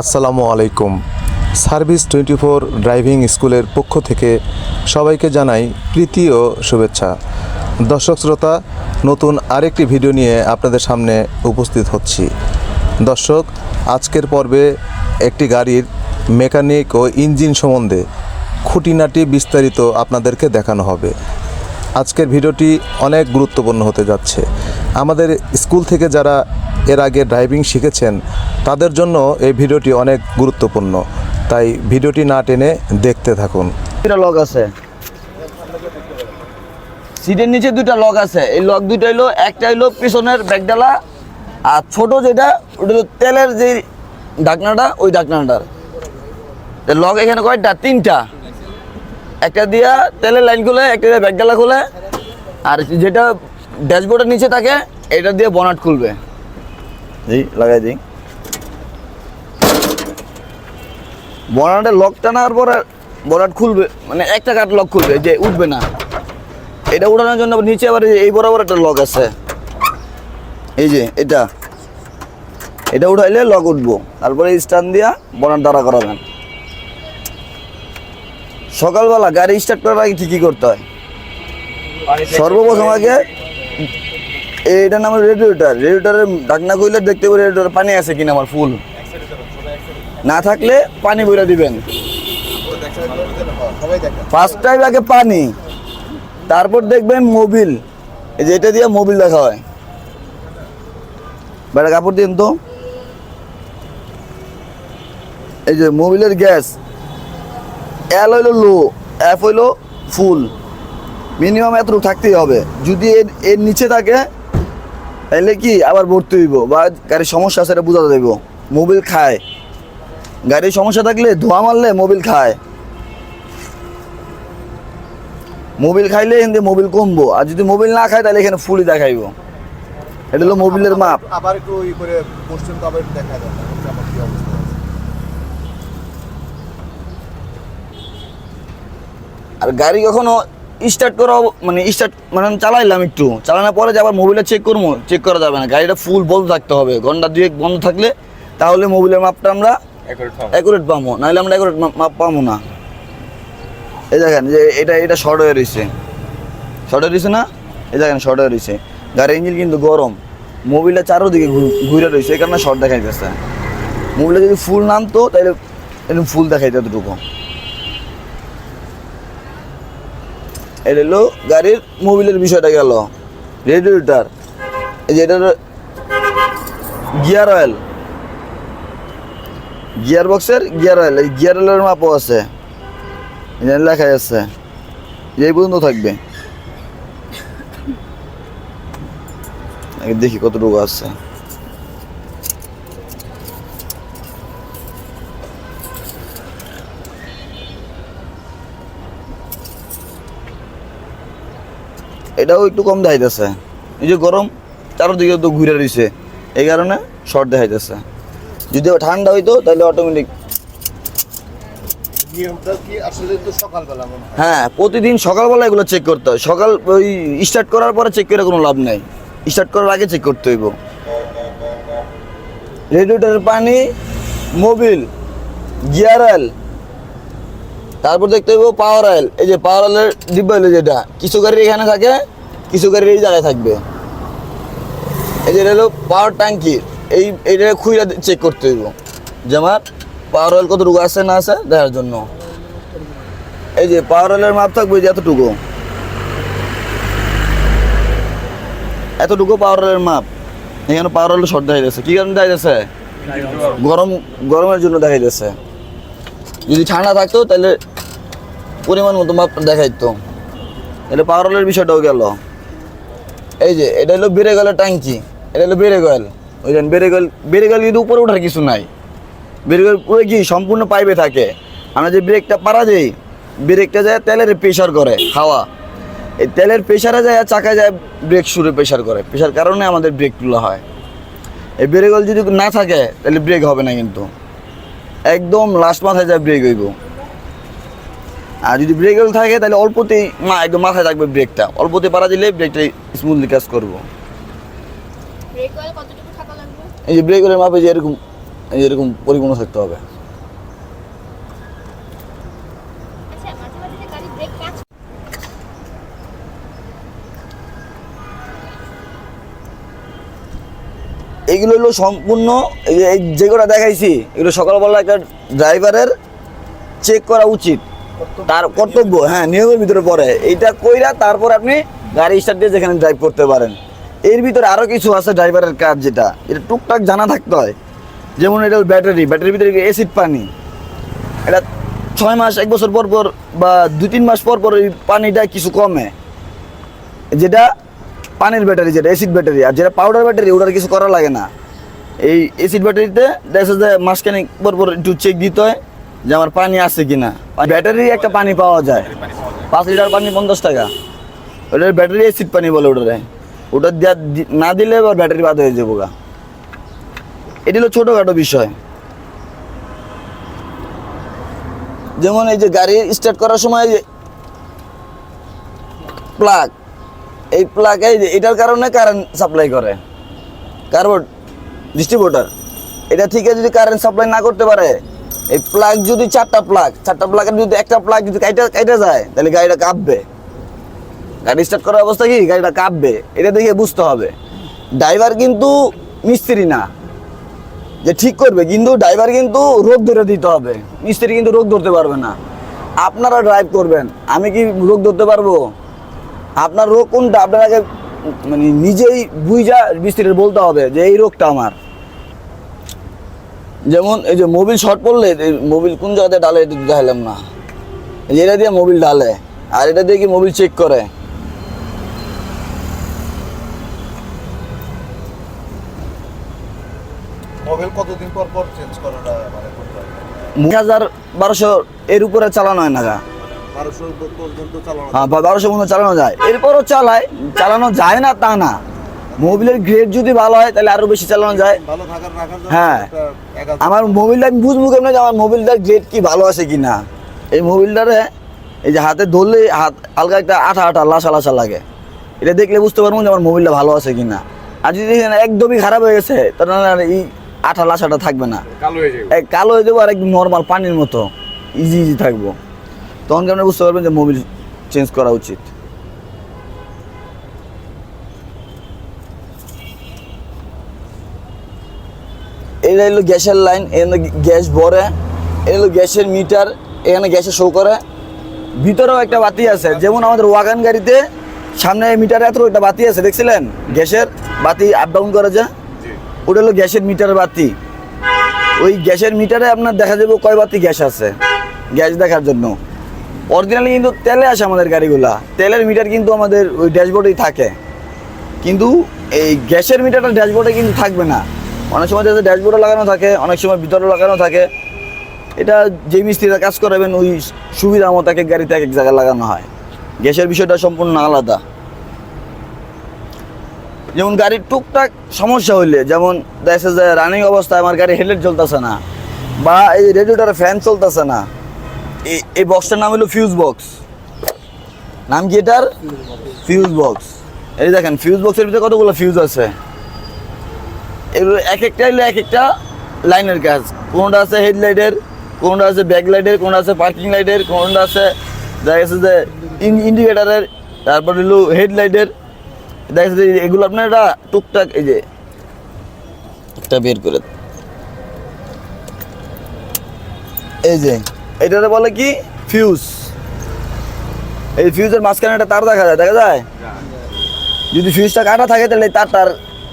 আসসালামু আলাইকুম। Service twenty four driving স্কুলের পক্ষ থেকে সবাইকে জানাই প্রীতি ও শুভেচ্ছা। দর্শক শ্রোতা, নতুন আরেকটি ভিডিও নিয়ে আপনাদের সামনে উপস্থিত হচ্ছি। দর্শক, আজকের পর্বে একটি গাড়ির মেকানিক ও ইঞ্জিন সম্বন্ধে খুঁটিনাটি বিস্তারিত আপনাদেরকে দেখানো হবে। আজকের ভিডিওটি অনেক গুরুত্বপূর্ণ হতে যাচ্ছে। আমাদের স্কুল থেকে যারা এর আগে ড্রাইভিং শিখেছেন, তাদের জন্য এই ভিডিওটি অনেক গুরুত্বপূর্ণ। তাই ভিডিওটি না টেনে দেখতে থাকুন। দুটা আছে। সিটের নিচে দুটা লক আছে। এই লক দুটো হলো একটা হলো পিছনের ব্যাগডালা, আর ছোট যেটা, ওটা তেলের যে ঢাকনাটা, ওই ঢাকনাটার। লক এখানে কয়টা? তিনটা। একটা দিয়া তেলের লাইন খুলে, একটা দিয়ে ব্যাগডালা খুলে, আর যেটা ড্যাশবোর্ডের নিচে থাকে, এটা দিয়ে বনাট খুলবে। জি লাগাই দিই। বনাটের লক টানার পরে বনাট খুলবে মানে একটা কাঠ লক খুলবে যে উঠবে না। এটা উঠানোর জন্য নিচে আবার এই বরাবর একটা লক আছে। এই যে এটা। এটা উঠাইলে লক উঠবো। তারপরে স্ট্যান্ড দিয়া বনাট দাঁড়া করাবেন। সকালবেলা গাড়ি স্টার্ট করার আগে কি কি করতে হয়। সর্বপ্রথম আগে এইটার নাম রেডিওটার রেডিওটারের ঢাকনা খুললে দেখতে পারি রেডিওটার পানি আছে কিনা আমার ফুল না থাকলে পানি বইরা দিবেন। ফার্স্ট টাইম আগে পানি। তারপর দেখবেন মোবিল এই যে এটা দিয়ে মোবিল দেখা হয়। বেড়া কাপড় দিন তো। এই যে মোবিলের গ্যাস এল হইল লো এফ হইল ফুল মিনিমাম এতটুকু থাকতেই হবে। যদি এর এর নিচে থাকে তাহলে কি আবার ভর্তি হইব? বা গাড়ির সমস্যা আছে এটা বোঝা যাইব মোবিল খায়। গাড়ির সমস্যা থাকলে ধোয়া মারলে মোবিল খায়। মোবিল খাইলে এখান থেকে মোবিল কমবো। আর যদি মোবিল না খায় তাহলে এখানে ফুলই দেখাইব। এটা হলো মোবিলের মাপ। আবার একটু ই করে কোশ্চেন তো আবার দেখা যায় আমার কি অবস্থা আর গাড়ি কখনো স্টার্ট করা মানে স্টার্ট মানে চালাইলাম একটু। চালানোর পরে যে আবার মোবিলে চেক করব চেক করা যাবে না। গাড়িটা ফুল বন্ধ থাকতে হবে। ঘণ্টা দুয়েক বন্ধ থাকলে তাহলে মোবিলের মাপটা আমরা অ্যাকুরেট পাবো। নাহলে আমরা অ্যাকুরেট মাপ পাবো না। এই দেখেন যে এটা এটা শর্ট হয়ে রয়েছে শর্ট হয়ে রয়েছে না? এই দেখেন শর্ট হয়ে রয়েছে গাড়ির ইঞ্জিন কিন্তু গরম। মোবিলটা চারোদিকে ঘুরে রয়েছে। এই কারণে শর্ট দেখাইতেছে। মোবিলটা যদি ফুল নামতো তাহলে এরকম ফুল দেখাইতে এতটুকু। এটা হলো গাড়ির মোবিলের বিষয়টা গেল। রেডিয়েটার এই যে গিয়ার অয়েল। গিয়ার বক্সের গিয়ার অয়েল, এই গিয়ার অয়েলের মাপও আছে। লেখা আছে। এই পর্যন্ত থাকবে। দেখি কতটুকু আছে। এটাও একটু কম দেখাইতেছে। এই যে গরম চারোদিকে তো ঘুরে রয়েছে। এই কারণে শর্ট দেখাইতেছে। যদি ঠান্ডা হইতো তাহলে অটোমেটিক হয়? প্রতিদিন সকালবেলা এগুলো চেক করতে হয়। সকাল ওই স্টার্ট করার পরে চেক করে কোনো লাভ নেই। স্টার্ট করার আগে চেক করতে হইব। রেডিয়েটারের পানি মোবিল গিয়ার অয়েল তারপর দেখতে হইব পাওয়ার অয়েল এই যে পাওয়ার অয়েলের ডিব্বা যেটা কিছু গাড়ির এখানে থাকে কিছু গাড়ির এই জায়গায় থাকবে। এই যে এটা হলো পাওয়ার ট্যাঙ্কি এই, এইটা খুইরা চেক করতে হইব। যে আমার পাওয়ার অয়েল কতটুকু আছে না আছে দেখার জন্য। এই যে পাওয়ার অয়েলের মাপ থাকবে যে এতটুকু। এতটুকু পাওয়ার অয়েলের মাপ। এখানে পাওয়ার অয়েল শর্ট দেখা যাচ্ছে কি কারণে দেখা যাচ্ছে গরম, গরমের জন্য দেখা যাচ্ছে যদি ঠান্ডা থাকতো তাহলে পরিমাণ মতো মাপ দেখা দেখাইতো। তাহলে পাওয়ার অয়েলের বিষয়টাও গেল। এই যে, এটা হলো বেড়ে গেলের ট্যাঙ্কি এটা হলো বেড়ে গেল ওই জন্য বেড়ে গেল বেড়ে গেল কিন্তু উপরে ওঠার কিছু নাই। বেড়ে গেল পুরো কি সম্পূর্ণ পাইপে থাকে। আমরা যে ব্রেকটা পারা যাই ব্রেকটা যায় তেলের প্রেশার করে হাওয়া। এই তেলের প্রেশারে যায় আর চাকায় যায় ব্রেক শুরু প্রেশার করে। প্রেশার কারণে আমাদের ব্রেক তুলা হয়। এই ব্রেক যদি না থাকে, তাহলে ব্রেক হবে না কিন্তু। একদম লাস্ট মাথায় যায় ব্রেক হইব। আর যদি ব্রেক থাকে তাহলে অল্পতেই মা একদম মাথায় থাকবে ব্রেকটা অল্পতে পারা দিলে ব্রেকটা স্মুথলি কাজ করব। এই যে ব্রেক মাপে যে এরকম এরকম পরিপূর্ণ থাকতে হবে। আচ্ছা এইগুলো হলো সম্পূর্ণ এই যে কটা দেখাইছি এগুলো সকালবেলা একটা ড্রাইভারের চেক করা উচিত। তার কর্তব্য হ্যাঁ নিয়মের ভিতরে পড়ে। এইটা কইরা তারপর আপনি গাড়ি স্টার্ট দিয়ে যেখানে ড্রাইভ করতে পারেন। এর ভিতরে আরও কিছু আছে ড্রাইভারের কাজ যেটা। এটা টুকটাক জানা থাকতে হয়। যেমন এটা ব্যাটারি ব্যাটারির ভিতরে অ্যাসিড পানি? এটা ছয় মাস, এক বছর পর পর বা দুই তিন মাস পর পর এই পানিটা কিছু কমে। যেটা পানির ব্যাটারি যেটা অ্যাসিড ব্যাটারি আর যেটা পাউডার ব্যাটারি ওটার কিছু করা লাগে না। এই অ্যাসিড ব্যাটারিতে দেখা যায় মাসখানেক পর পর একটু চেক দিতে হয়। যে আমার পানি আছে কিনা। ব্যাটারি একটা পানি পাওয়া যায়। পাঁচ লিটার পানি পঞ্চাশ টাকা। ওটার ব্যাটারি অ্যাসিড পানি বলে ওটারে। ওটা দেয়া দি- না দিলে এবার ব্যাটারি বাদ হয়ে যাব গা। এটি হলো ছোটোখাটো বিষয়। যেমন এই যে গাড়ি স্টার্ট করার সময় যে প্লাগ এই প্লাগ এই এটার কারণে কারেন্ট সাপ্লাই করে। কার্বন ডিস্ট্রিবিউটার এটা থেকে যদি কারেন্ট সাপ্লাই না করতে পারে এই প্লাগ যদি চারটা প্লাগ চারটা প্লাগের যদি একটা প্লাগ যদি কাইটা কাইটা যায়, তাহলে গাড়িটা কাঁপবে। গাড়ি স্টার্ট করার অবস্থা কি? গাড়িটা কাঁপবে। এটা দেখে বুঝতে হবে। ড্রাইভার কিন্তু মিস্ত্রি না। যে ঠিক করবে, কিন্তু ড্রাইভার কিন্তু রোগ ধরে দিতে হবে। মিস্ত্রি কিন্তু রোগ ধরতে পারবে না। আপনারা ড্রাইভ করবেন। আমি কি রোগ ধরতে পারব? আপনার রোগ কোনটা? আপনাকে মানে নিজেই বুঝা মিস্ত্রির বলতে হবে যে এই রোগটা আমার। যেমন এই যে মোবিল শর্ট পড়লে মোবিল কোন জায়গাতে ডালে এটা দেখালাম না। এটা দিয়ে মোবিল ডালে আর এটা দিয়ে কি মোবিল চেক করে? মানে হাজার বারোশো এর উপরে চালানো হয় না হ্যাঁ বারোশো পর্যন্ত চালানো যায়। এরপরও চালায় চালানো যায় না তা না। মোবিলের গ্রেড যদি ভালো হয় তাহলে আরও বেশি চালানো যায়। ভালো থাকার হ্যাঁ। আমার মোবিলটা আমি বুঝব কেমন যে আমার মোবিলটার গ্রেড কি ভালো আছে কি না এই মোবিলটারে এই যে হাতে ধরলে হাত হালকা একটা আঠা আঠা লাসা লাসা লাগে। এটা দেখলে বুঝতে পারব যে আমার মোবিলটা ভালো আছে কি না আর যদি একদমই খারাপ হয়ে গেছে তাহলে আর এই আঠা লাসাটা থাকবে না। কালো হয়ে যাব। আর একদম নর্মাল পানির মতো। ইজি ইজি থাকব। তখন কি আপনি বুঝতে পারবেন যে মোবিল চেঞ্জ করা উচিত। এটা হলো গ্যাসের লাইন এখানে গ্যাস ভরে এটা হলো গ্যাসের মিটার, এখানে গ্যাসে শো করে। ভিতরেও একটা বাতি আছে, যেমন আমাদের ওয়াগান গাড়িতে সামনে মিটারে এত একটা বাতি আছে, দেখছিলেন? গ্যাসের বাতি আপ ডাউন করে যে, ওটা হলো গ্যাসের মিটারের বাতি। ওই গ্যাসের মিটারে আপনার দেখা যাবে কয় বাতি গ্যাস আছে, গ্যাস দেখার জন্য। অরিজিনালি কিন্তু তেলে আসে আমাদের গাড়িগুলা। তেলের মিটার কিন্তু আমাদের ওই ড্যাশবোর্ডেই থাকে। কিন্তু এই গ্যাসের মিটারটা ড্যাশবোর্ডে কিন্তু থাকবে না। অনেক সময় দেখা ড্যাশবোর্ডে লাগানো থাকে অনেক সময় ভিতরে লাগানো থাকে। এটা যে মিস্ত্রিরা কাজ করাবেন ওই সুবিধা মতো এক এক গাড়িতে এক এক জায়গায় লাগানো হয়। গ্যাসের বিষয়টা সম্পূর্ণ আলাদা। যেমন গাড়ির টুকটাক সমস্যা হইলে যেমন দেখা যায় রানিং অবস্থায় আমার গাড়ি হেডলাইট চলতেছে না বা এই রেডিওটারে ফ্যান চলতেছে না। এই এই বক্সটার নাম হলো ফিউজ বক্স নাম কি এটার? ফিউজ বক্স এই দেখেন ফিউজ বক্সের ভিতরে কতগুলো ফিউজ আছে? এগুলো এক একটা হলো এক একটা লাইনের কাজ। কোনটা আছে হেডলাইটের, কোনটা আছে ব্যাক লাইটের কোনটা আছে পার্কিং লাইটের, কোনটা আছে, দেখা গেছে যে ইন্ডিকেটারের, তারপর হলো হেডলাইটের। দেখা যে এগুলো আপনার একটা টুকটাক এই যে একটা বের করে এই যে এটাতে বলে কি? ফিউজ এই ফিউজের মাঝখানে একটা তার দেখা যায় দেখা যায়? যদি ফিউজটা কাটা থাকে তাহলে তার তারটার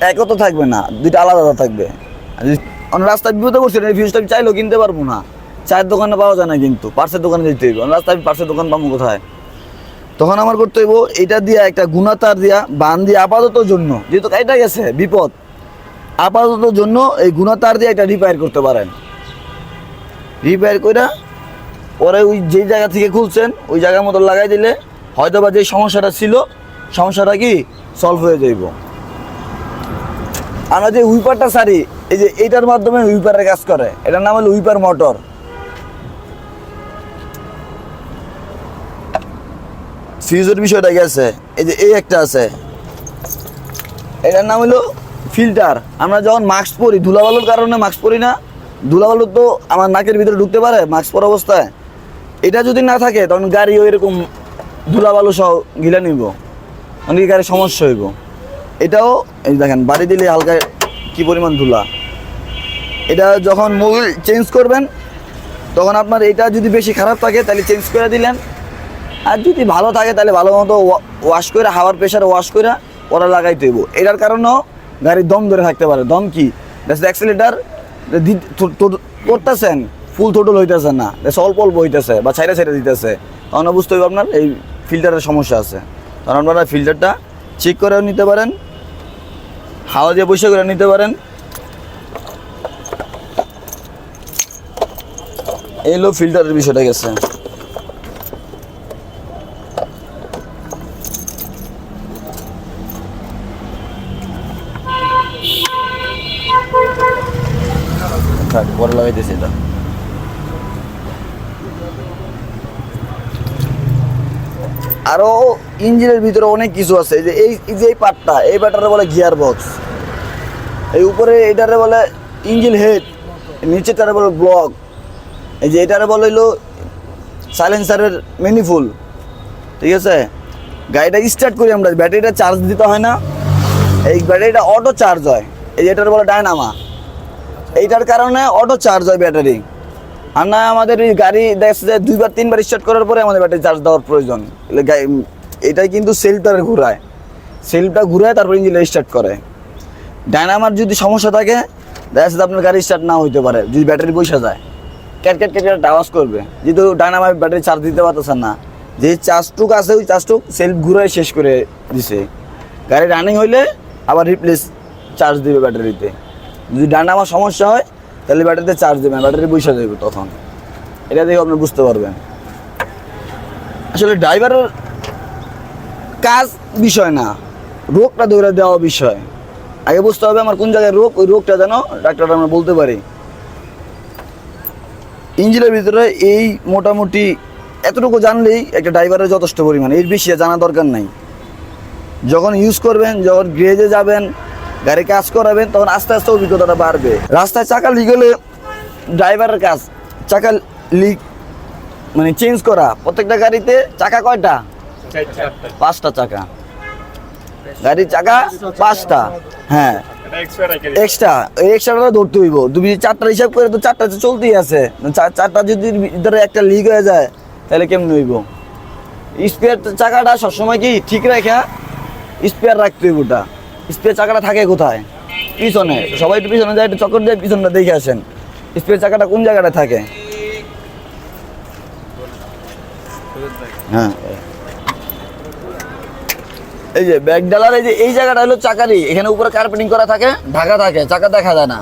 একও তো থাকবে না, দুইটা আলাদা থাকবে। অন্য রাস্তায় বিপদে এই ফিউজটা আমি চাইলেও কিনতে পারব না। চায়ের দোকানে পাওয়া যায় না কিন্তু, পার্সের দোকানে যেতে হইব। রাস্তায় আমি পার্সের দোকান পাবো কোথায়? তখন আমার করতে হইব, এটা দিয়া, একটা গুণা তার দিয়া, বান দিয়ে আপাতত জন্য, যেহেতু কাইটা গেছে, বিপদ। আপাতত জন্য এই গুণা তার দিয়ে একটা রিপেয়ার করতে পারেন। রিপেয়ার করে পরে ওই যেই জায়গা থেকে খুলছেন, ওই জায়গার মতো লাগাই দিলে হয়তো বা যে সমস্যাটা ছিল, সমস্যাটা কি? সলভ হয়ে যাইব। আমরা যে উইপারটা সারি এই যে এইটার মাধ্যমে উইপারের কাজ করে। এটার নাম হলো উইপার মোটর। ফিউজের বিষয়টা গেছে এই যে এই একটা আছে। এটার নাম হলো ফিল্টার। আমরা যখন মাস্ক পরি, ধুলাবালুর কারণে মাস্ক পরি না। ধুলাবালু তো আমার নাকের ভিতরে ঢুকতে পারে মাস্ক পরা অবস্থায়। এটা যদি না থাকে, তখন গাড়ি ওই রকম ধুলাবালু সহ গিলে নিব। অনেক গাড়ির সমস্যা হইব? এটাও, এই দেখেন, বাড়ি দিলে হালকা কি পরিমাণ ধুলা। এটা যখন মোবিল চেঞ্জ করবেন, তখন আপনার এটা যদি বেশি খারাপ থাকে, তাহলে চেঞ্জ করে দিলেন। আর যদি ভালো থাকে, তাহলে ভালো মতো ওয়াশ করে, হাওয়ার প্রেশারে ওয়াশ করে ওরা লাগাইতে হইব। এটার কারণেও গাড়ির দম ধরে থাকতে পারে। দম কি? অ্যাক্সিলেটার করতেছেন, ফুল টোটল হইতেছে না। That's অল্প অল্প হইতেছে বা ছাইরা ছাইরা দিতেছে। তখন হবে আপনার এই ফিল্টারের সমস্যা আছে। তখন আপনারা ফিল্টারটা চেক করেও নিতে পারেন। হাওয়া দিয়ে বসে করে নিতে পারেন। এলো ফিল্টারের বিষয়টা গেছে। পরে লাগাইতেছি এটা আরও ইঞ্জিনের ভিতরে অনেক কিছু আছে। এই যে এই যে এই পার্টটা এই পার্টটারে বলে গিয়ার বক্স। এই উপরে এটারে বলে ইঞ্জিন হেড নিচেটারে বলে ব্লক। এই যে এটারে বলে হইল সাইলেন্সারের মেনিফুল ঠিক আছে? গাড়িটা স্টার্ট করি আমরা, ব্যাটারিটা চার্জ দিতে হয় না। এই ব্যাটারিটা অটো চার্জ হয়। এই যে এটার বলে ডায়নামা এইটার কারণে অটো চার্জ হয় ব্যাটারি। আর না, আমাদের এই গাড়ি দেখছে যে দুইবার, তিনবার স্টার্ট করার পরে আমাদের ব্যাটারি চার্জ দেওয়ার প্রয়োজন। এটাই কিন্তু সেলফটারে ঘুরায়। সেলফটা ঘুরায় তারপর ইঞ্জিনটা স্টার্ট করে। ডায়নামার যদি সমস্যা থাকে, দেখা যাচ্ছে আপনার গাড়ি স্টার্ট না হইতে পারে, যদি ব্যাটারি বসে যায়। ক্যাট ক্যাট ক্যাট ক্যাট, আওয়াজ করবে। যেহেতু ডায়নামার ব্যাটারি চার্জ দিতে পারতেছে না। যে চার্জটুক আছে, ওই চার্জটুক সেলফ ঘুরায় শেষ করে দিছে। গাড়ি রানিং হইলে আবার রিপ্লেস চার্জ দেবে ব্যাটারিতে যদি ডায়নামার সমস্যা হয়, তাহলে ব্যাটারিতে চার্জ দেবে ব্যাটারি বসে যাবে তখন। এটা দেখে আপনি বুঝতে পারবেন। আসলে ড্রাইভারের কাজ বিষয় না, রোগটা ধরে দেওয়া বিষয়। আগে বুঝতে হবে আমার কোন জায়গায় রোগ, ওই রোগটা যেন ডাক্তার আমরা বলতে পারি। ইঞ্জিনের ভিতরে এই মোটামুটি এতটুকু জানলেই একটা ড্রাইভারের যথেষ্ট পরিমাণ, এর বেশি জানা দরকার নাই। যখন ইউজ করবেন, যখন গ্রেজে যাবেন, গাড়ি কাজ করাবেন, তখন আস্তে আস্তে অভিজ্ঞতাটা বাড়বে। রাস্তায় চাকা লিক হলে ড্রাইভারের কাজ, চাকা লিক মানে চেঞ্জ করা, প্রত্যেকটা গাড়িতে চাকা কয়টা? পাঁচটা চাকা। গাড়ির চাকা পাঁচটা হ্যাঁ। এক্সট্রা এক্সট্রাটা ধরতে হইব। তুমি চারটা হিসাব করে, তো চারটা চলতেই আছে। চারটা যদি ভিতরে একটা লিক হয়ে যায়, তাহলে কেমন হইব? স্পেয়ার চাকাটা সবসময় কি ঠিক রেখা স্পেয়ার রাখতে হইব ওটা। স্পেয়ার চাকাটা থাকে কোথায়? পিছনে। সবাই একটু পিছনে যায়, একটু চক্কর দিয়ে পিছনটা দেখে আসেন। স্পেয়ার চাকাটা কোন জায়গাটা থাকে? হ্যাঁ। এই যে ব্যাগ ডালার এই যে, এই জায়গাটা হলো চাকারি। এখানে উপরে কার্পেটিং করা থাকে, ঢাকা থাকে, চাকা দেখা যায় না।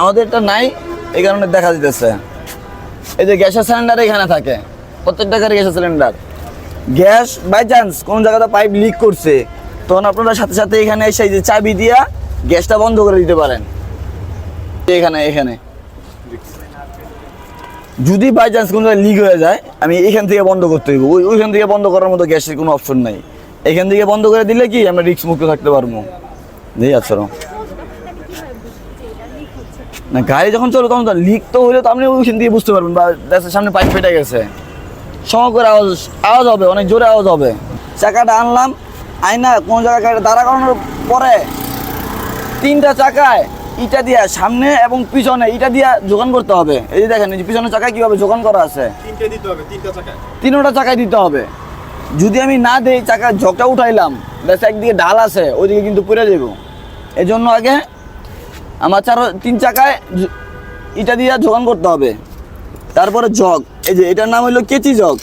আমাদের এটা নাই, এই কারণে দেখা দিতেছে। এই যে গ্যাসের সিলিন্ডার এখানে থাকে, প্রত্যেকটা গাড়ি গ্যাসের সিলিন্ডার গ্যাস বাই চান্স কোনো জায়গাতে পাইপ লিক করছে, তখন আপনারা সাথে সাথে এখানে এসে যে চাবি দিয়া গ্যাসটা বন্ধ করে দিতে পারেন। এখানে এখানে। যদি বাই চান্স কোনো লিক হয়ে যায়, আমি এখান থেকে বন্ধ করতে হইব। ওই ওইখান থেকে বন্ধ করার মতো গ্যাসের কোনো অপশন নাই। এখান থেকে বন্ধ করে দিলে কি আমরা রিস্ক মুক্ত থাকতে পারব? নেই আচ্ছা না গাড়ি যখন চলে তখন লিক তো হলে তো আপনি ওইখান থেকে বুঝতে পারবেন বা দেশের সামনে পাইপ ফেটে গেছে। সম করে আওয়াজ আওয়াজ হবে অনেক জোরে আওয়াজ হবে। চাকাটা আনলাম আইনা কোনো জায়গায় গাড়ি দাঁড়া করানোর পরে তিনটা চাকায় ইটা দিয়া সামনে এবং পিছনে ইটা দিয়া যোগান করতে হবে। এই যে দেখেন এই যে পিছনের চাকায় কীভাবে যোগান করা আছে? তিনটে দিতে হবে তিনটা চাকায়। তিনোটা চাকায় দিতে হবে। যদি আমি না দেই, চাকা ঝকটা উঠাইলাম, ব্যাস একদিকে ঢাল আছে, ওইদিকে কিন্তু পড়ে যাব এই জন্য আগে আমার চার, তিন চাকায় ইটা দিয়ে যোগান করতে হবে। তারপরে জগ এই যে এটার নাম হলো কেচি জগ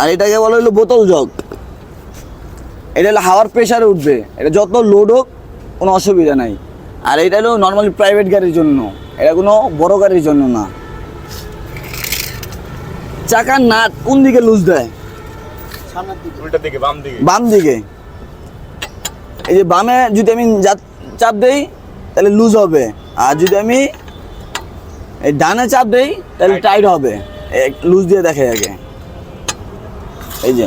আর এটাকে বলা হলো বোতল জগ এটা হলো হাওয়ার প্রেশারে উঠবে, এটা যত লোড হোক, কোনো অসুবিধা নাই। আর এটা হলো নর্মালি প্রাইভেট গাড়ির জন্য, এটা কোনো বড় গাড়ির জন্য না। চাকার নাট কোন দিকে লুজ দেয়? উল্টা দিকে বাম দিকে। বাম দিকে। এই যে বামে যদি আমি চাপ দেই তাহলে লুজ হবে। আর যদি আমি এই ডানে চাপ দেই তাহলে টাইট হবে। লুজ দিয়ে দেখে আগে। এই যে।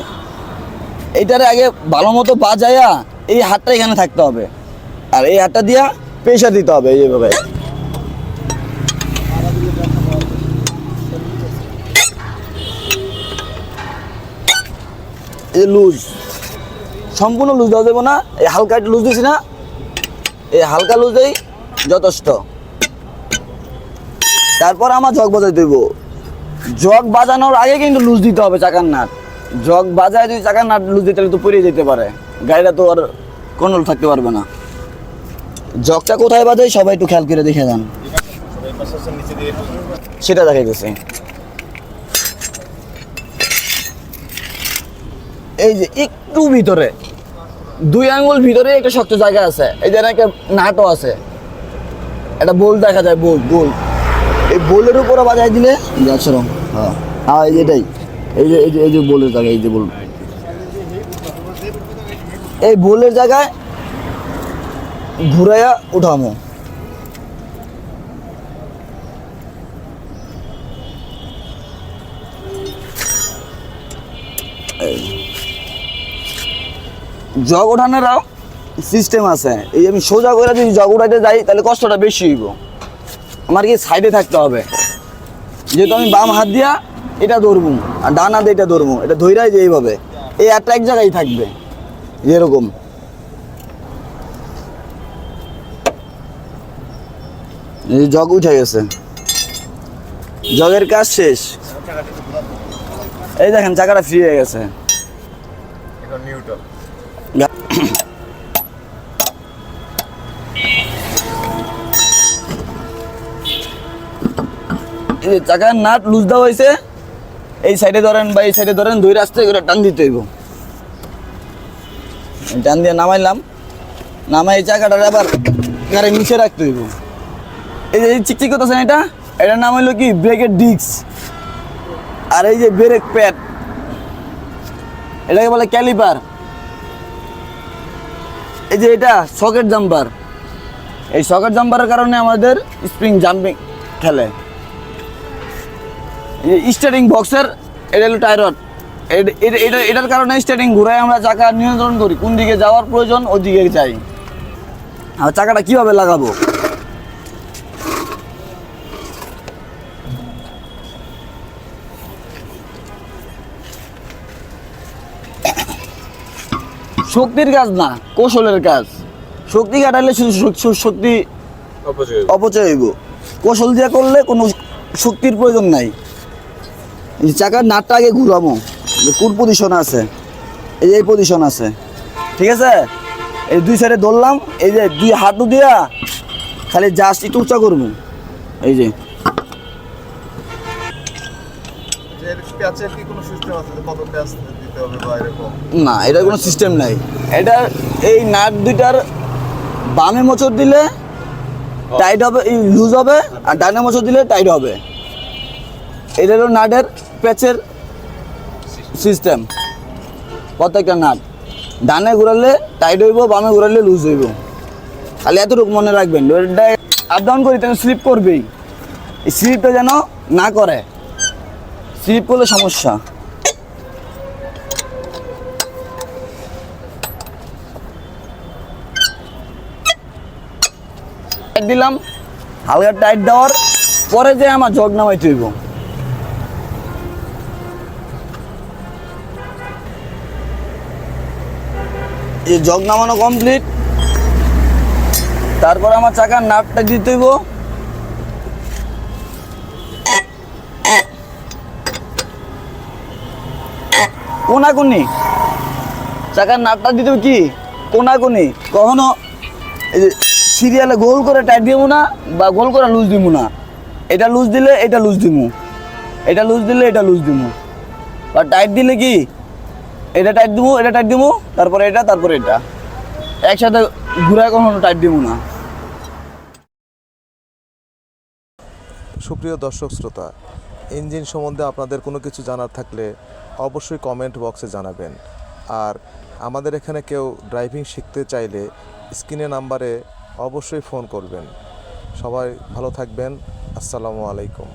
এইটারে আগে ভালো মতো বাজায়া এই হাতটা এখানে থাকতে হবে। আর এই হাতটা দিয়া প্রেশার দিতে হবে এইভাবে। এই লুজ। সম্পূর্ণ লুজ দেওয়া যাবে না। এই হালকা লুজ দিছি না। এই হালকা লুজেই যথেষ্ট। তারপর আমার জগ বাজাই দেব। জগ বাজানোর আগে কিন্তু লুজ দিতে হবে চাকার নাট জগ বাজায় যদি চাকার নাট লুজ দিতে তো পড়ে যেতে পারে। গাড়িটা তো আর কন্ট্রোল থাকতে পারবে না। জগটা কোথায় বাজাই সবাই একটু খেয়াল করে দেখে যান। সেটা দেখা এই যে একটু ভিতরে, দুই আঙ্গুল ভিতরে একটা শক্ত জায়গা আছে। এই যে একটা নাটও আছে। একটা বোল দেখা যায়, বোল বোল। এই বোলের উপরে বাজায় দিলে যাচ্ছে রং হ্যাঁ। হ্যাঁ এটাই। এই যে এই যে এই যে বোলের জায়গায়, এই যে বোল। এই বোলের জায়গায় ঘুরাইয়া উঠামো। জগ ওঠানোরও সিস্টেম আছে। এই আমি সোজা করে যদি জগ উঠাইতে যাই, তাহলে কষ্টটা বেশি হইব। আমার কি সাইডে থাকতে হবে? যেহেতু আমি বাম হাত দিয়া এটা ধরবো, আর ডান হাতে এটা ধরবো, এটা ধৈরাই যে এইভাবে। এই একটা এক জায়গায় থাকবে এরকম এই জগ উঠে গেছে। জগের কাজ শেষ। এই দেখেন চাকাটা ফ্রি হয়ে গেছে। এখন চাকার নাট লুজ দেওয়া হয়েছে এই সাইডে ধরেন বা এই সাইডে ধরেন দুই রাস্তায় করে টান দিতে হইব। টান দিয়ে নামাইলাম নামাই এই চাকাটা আবার গাড়ি নিচে রাখতে হইব। এই যে চিকচিক করতেছেন এটা এটার নাম হইল কি ব্রেকের ডিস্ক আর এই যে ব্রেক প্যাড, এটাকে বলে ক্যালিপার। এই যে এটা সকেট জাম্পার। এই সকেট জাম্পারের কারণে আমাদের স্প্রিং জাম্পিং খেলে। স্টার্টিং বক্সের, এটা হলো টাইরড এটা এটার কারণে স্টার্টিং ঘুরাই আমরা চাকা নিয়ন্ত্রণ করি। কোন দিকে যাওয়ার প্রয়োজন ওই দিকে যাই। আর চাকাটা কীভাবে লাগাবো? শক্তির কাজ না কৌশলের কাজ। শক্তি কাটালে শুধু শক- শক- শক্তি অপচয় হইব। কৌশল দিয়ে করলে কোনো শক্তির প্রয়োজন নাই। চাকার নাটটা আগে ঘুরাবো যে কোন পজিশন আছে? এই এই পজিশন আছে। ঠিক আছে? এই দুই সাইডে ধরলাম এই যে দুই হাঁটু দিয়া খালি জাস্ট একটু উঁচা করব। এই যে। এর প্যাচের কি কোনো সিস্টেম আছে? কত প্যাচ না, এটার কোনো সিস্টেম নাই। এটা এই নাট দুইটার বামে মোচড় দিলে টাইট হবে লুজ হবে, আর ডানে মোচড় দিলে টাইট হবে। এটা হলো নাটের প্যাচের সিস্টেম প্রত্যেকটা নাট। ডানে ঘুরালে টাইট হইব, বামে ঘুরালে লুজ হইব। খালি এতটুকু মনে রাখবেন এটা আপ ডাউন করি, তাহলে স্লিপ করবেই। স্লিপটা যেন না করে। স্লিপ করলে সমস্যা। দিলাম, হালকা টাইট দেওয়ার পরে যে আমার জগ নামাই তৈব। এই জগ নামানো কমপ্লিট তারপর আমার চাকার নাটটা দিতে হইব কোনাকুনি। চাকার নাটটা দিতে কি? কোনাকুনি। কখনো সিরিয়ালে গোল করে টাইট দিব না বা গোল করে লুজ দিব না? এটা লুজ দিলে এটা লুজ দিব এটা লুজ দিলে এটা লুজ দিব বা টাইট দিলে কি? এটা টাইট দিব এটা টাইট দিব তারপরে এটা তারপরে এটা। একসাথে ঘুরায় কখনো টাইট দিব না। সুপ্রিয় দর্শক শ্রোতা, ইঞ্জিন সম্বন্ধে আপনাদের কোনো কিছু জানার থাকলে অবশ্যই কমেন্ট বক্সে জানাবেন। আর আমাদের এখানে কেউ ড্রাইভিং শিখতে চাইলে স্ক্রিনে নাম্বারে অবশ্যই ফোন করবেন। সবাই ভালো থাকবেন। আসসালামু আলাইকুম।